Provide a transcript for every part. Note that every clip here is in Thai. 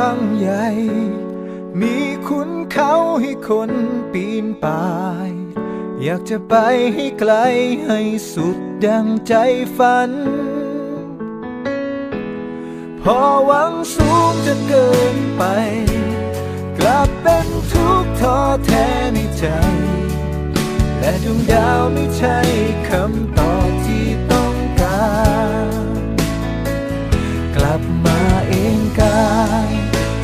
างใหญ่ มีคุณเขาให้คนปีนป่าย อยากจะไปให้ไกลให้สุดดังใจฝัน พอหวังสูงจนเกินไป กลับเป็นทุกข์ท้อแท้ในใจและดวงดาวไม่ใช่คำตอบที่ต้องการ กลับมาเอง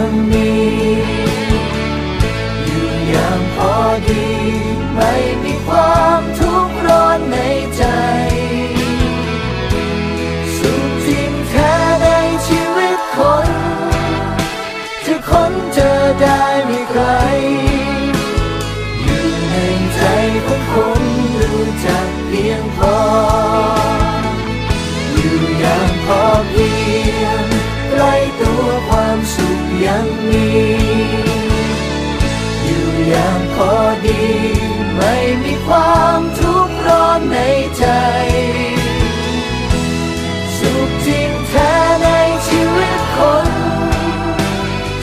สุขยังมี อยู่อย่างพอดี ใจ สุขจริงแท้ในชีวิตคน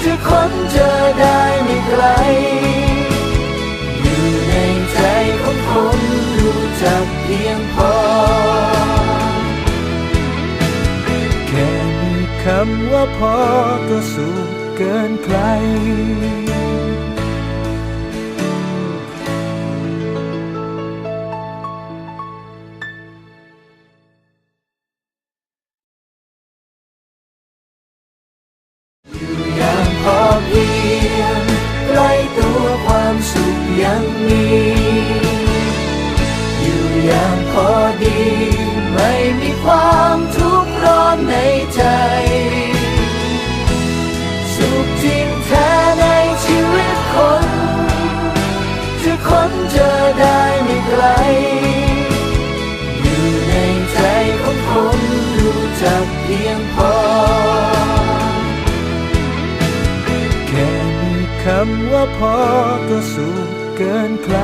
จะค้นเจอได้ไม่ไกล อยู่ในใจของคนรู้จักเพียงพอแค่มีคำว่าพอก็สุขเกินใคร ความทุกข์ร้อนในใจ สุขจริงแท้ในชีวิตคน จะค้นเจอได้ไม่ไกล อยู่ในใจของคนรู้จักเพียงพอแค่คำว่าพอก็สุขเกินใคร